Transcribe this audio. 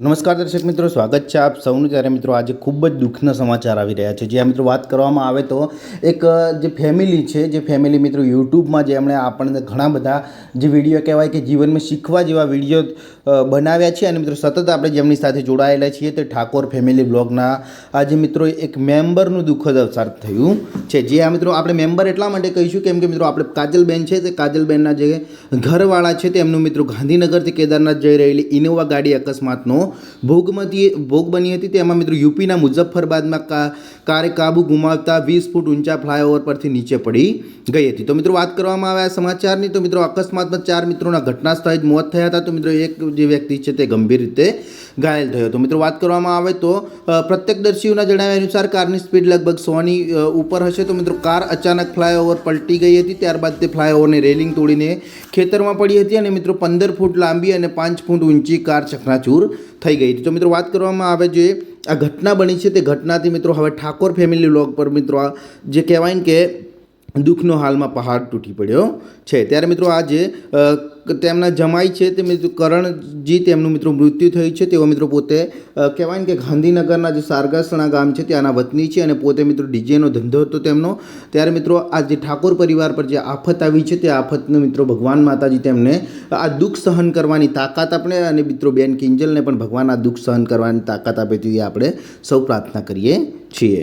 નમસ્કાર દર્શક મિત્રો, સ્વાગત છે આપ સૌનું. ત્યારે મિત્રો આજે ખૂબ જ દુઃખના સમાચાર આવી રહ્યા છે. જ્યાં મિત્રો વાત કરવામાં આવે તો એક જે ફેમિલી છે, જે ફેમિલી મિત્રો યુટ્યુબમાં જે એમણે આપણને ઘણા બધા જે વીડિયો કહેવાય કે જીવનમાં શીખવા જેવા વીડિયો બનાવ્યા છે. અને મિત્રો સતત આપણે જેમની સાથે જોડાયેલા છીએ તે ઠાકોર ફેમિલી બ્લોગના આજે મિત્રો એક મેમ્બરનું દુઃખદ અવસાર થયું છે. જે આ મિત્રો આપણે મેમ્બર એટલા માટે કહીશું કેમ કે મિત્રો આપણે કાજલબેન છે તે કાજલબેનના જે ઘરવાળા છે તેમનું મિત્રો ગાંધીનગરથી કેદારનાથ જઈ રહેલી ઇનોવા ગાડી અકસ્માતનો ભોગમતી ભોગ બની હતી. તેમાં મિત્રો યુપીના મુઝફ્ફરબાદમાં કારે કાબુ ગુમાવતા વીસ ફૂટ ઊંચા ફ્લાયઓવર પરથી નીચે પડી ગઈ હતી. તો મિત્રો વાત કરવામાં આવ્યા સમાચારની, તો મિત્રો અકસ્માતમાં ચાર મિત્રોના ઘટના સ્થળે જ મોત થયા હતા. તો મિત્રો એક જે વ્યક્તિ છે તે ગંભીર રીતે ઘાયલ થયો. હતો મિત્રો વાત કરવામાં આવે તો પ્રત્યક્ષદર્શીઓના જણાવ્યા અનુસાર કારની સ્પીડ લગભગ સોની ઉપર હશે. તો મિત્રો કાર અચાનક ફ્લાયઓવર પલટી ગઈ હતી. ત્યારબાદ તે ફ્લાયઓવરની રેલિંગ તોડીને ખેતરમાં પડી હતી અને મિત્રો પંદર ફૂટ લાંબી અને પાંચ ફૂટ ઊંચી કાર ચકનાચૂર થઈ ગઈ તો મિત્રો વાત કરવામાં આવે જે આ ઘટના બની છે તે ઘટનાથી મિત્રો હવે ઠાકોર ફેમિલી લોગ પર મિત્રો આ જે કહેવાય ને કે દુઃખનો હાલમાં પહાડ તૂટી પડ્યો છે. ત્યારે મિત્રો આજે તેમના જમાઈ છે તે મિત્રો કરણજી, તેમનું મિત્રો મૃત્યુ થયું છે. તેઓ મિત્રો પોતે કહેવાય ને કે ગાંધીનગરના જે સારગાસણા ગામ છે ત્યાંના વતની છે અને પોતે મિત્રો ડીજેનો ધંધો હતો તેમનો. ત્યારે મિત્રો આ જે ઠાકોર પરિવાર પર જે આફત આવી છે તે આફતનો મિત્રો ભગવાન માતાજી તેમને, આ દુઃખ સહન કરવાની તાકાત આપણે અને મિત્રો બેન કિંજલને પણ ભગવાન આ દુઃખ સહન કરવાની તાકાત આપે તેવી આપણે સૌ પ્રાર્થના કરીએ છીએ.